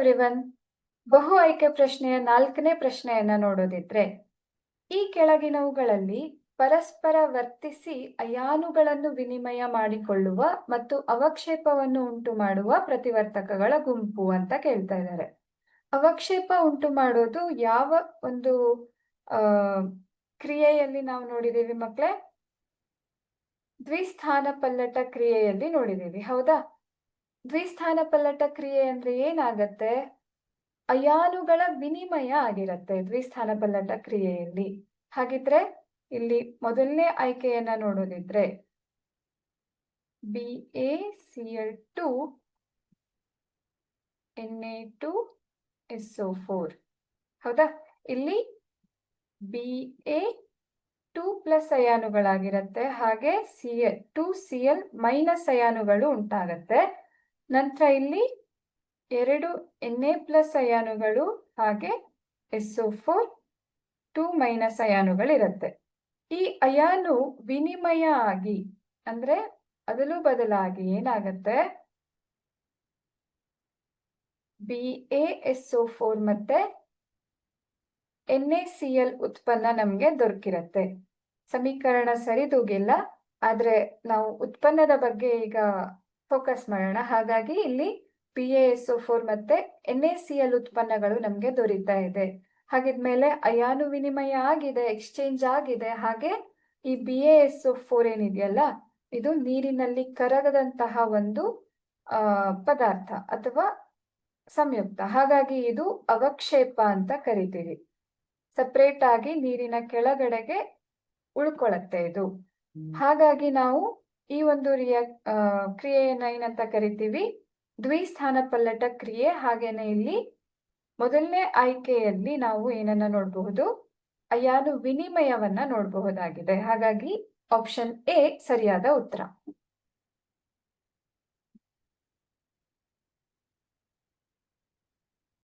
Everyone? ಬಹು ಆಯ್ಕೆ ಪ್ರಶ್ನೆಯ ನಾಲ್ಕನೇ ಪ್ರಶ್ನೆಯನ್ನ ನೋಡೋದಿದ್ರೆ, ಈ ಕೆಳಗಿನವುಗಳಲ್ಲಿ ಪರಸ್ಪರ ವರ್ತಿಸಿ ಅಯಾನುಗಳನ್ನು ವಿನಿಮಯ ಮಾಡಿಕೊಳ್ಳುವ ಮತ್ತು ಅವಕ್ಷೇಪವನ್ನು ಉಂಟು ಮಾಡುವ ಪ್ರತಿವರ್ತಕಗಳ ಗುಂಪು ಅಂತ ಕೇಳ್ತಾ ಇದ್ದಾರೆ ಅವಕ್ಷೇಪ ಉಂಟು ಮಾಡೋದು ಯಾವ ಒಂದು ಕ್ರಿಯೆಯಲ್ಲಿ ನಾವು ನೋಡಿದ್ದೀವಿ ಮಕ್ಕಳೇ ದ್ವಿಸ್ಥಾನ ಪಲ್ಲಟ ಕ್ರಿಯೆಯಲ್ಲಿ ನೋಡಿದ್ದೀವಿ ಹೌದಾ? ದ್ವಿಸ್ಥಾನ ಪಲ್ಲಟ ಕ್ರಿಯೆ ಅಂದ್ರೆ ಏನಾಗತ್ತೆ? ಅಯಾನುಗಳ ವಿನಿಮಯ ಆಗಿರತ್ತೆ ದ್ವಿಸ್ಥಾನ ಪಲ್ಲಟ ಕ್ರಿಯೆಯಲ್ಲಿ. ಹಾಗಿದ್ರೆ ಇಲ್ಲಿ ಮೊದಲನೇ ಆಯ್ಕೆಯನ್ನ ನೋಡೋದಿದ್ರೆ B A C L two N A two S O four ಹೌದಾ? ಇಲ್ಲಿ ಬಿ ಎ ಟೂ ಪ್ಲಸ್ ಅಯಾನುಗಳಾಗಿರತ್ತೆ. ಹಾಗೆ C L two C L minus ಅಯಾನುಗಳು ಉಂಟಾಗತ್ತೆ. ನಂತರ ಇಲ್ಲಿ ಎರಡು ಎನ್ ಎ ಪ್ಲಸ್ ಅಯಾನುಗಳು ಹಾಗೆ S O four two minus ಅಯಾನುಗಳಿರುತ್ತೆ. ಈ ಅಯಾನು ವಿನಿಮಯ ಆಗಿ, ಅಂದ್ರೆ ಅದಲು ಬದಲಾಗಿ ಏನಾಗತ್ತೆ? B A S O four ಮತ್ತೆ ಎನ್ ಎ ಸಿ ಎಲ್ ಉತ್ಪನ್ನ ನಮಗೆ ದೊರಕಿರತ್ತೆ. ಸಮೀಕರಣ ಸರಿದೂಗಿಲ್ಲ, ಆದ್ರೆ ನಾವು ಉತ್ಪನ್ನದ ಬಗ್ಗೆ ಈಗ ಫೋಕಸ್ ಮಾಡೋಣ. ಹಾಗಾಗಿ ಇಲ್ಲಿ P A S O four ಮತ್ತೆ ಎನ್ ಎ ಸಿ ಎಲ್ ಉತ್ಪನ್ನಗಳು ನಮಗೆ ದೊರೀತಾ ಇದೆ. ಹಾಗಿದ್ಮೇಲೆ ಅಯಾನು ವಿನಿಮಯ ಆಗಿದೆ ಎಕ್ಸ್ಚೇಂಜ್ ಆಗಿದೆ. ಹಾಗೆ ಈ B A S O four ಏನಿದೆಯಲ್ಲ ಇದು ನೀರಿನಲ್ಲಿ ಕರಗದಂತಹ ಒಂದು ಆ ಪದಾರ್ಥ ಅಥವಾ ಸಂಯುಕ್ತ. ಹಾಗಾಗಿ ಇದು ಅವಕ್ಷೇಪ ಅಂತ ಕರಿತೀವಿ. ಸಪ್ರೇಟ್ ಆಗಿ ನೀರಿನ ಕೆಳಗಡೆಗೆ ಉಳ್ಕೊಳತ್ತೆ ಇದು. ಹಾಗಾಗಿ ನಾವು ಈ ಒಂದು ರಿಯ ಕ್ರಿಯೆಯನ್ನ ಏನಂತ ಕರಿತೀವಿ. ದ್ವಿಸ್ಥಾನ ಪಲ್ಲಟ ಕ್ರಿಯೆ ಹಾಗೇನೆ ಇಲ್ಲಿ. ಮೊದಲನೇ ಆಯ್ಕೆಯಲ್ಲಿ ನಾವು ಏನನ್ನ ನೋಡಬಹುದು? ಅಯಾನು ವಿನಿಮಯವನ್ನ ನೋಡಬಹುದಾಗಿದೆ. ಹಾಗಾಗಿ ಆಪ್ಷನ್ ಎ ಸರಿಯಾದ ಉತ್ತರ.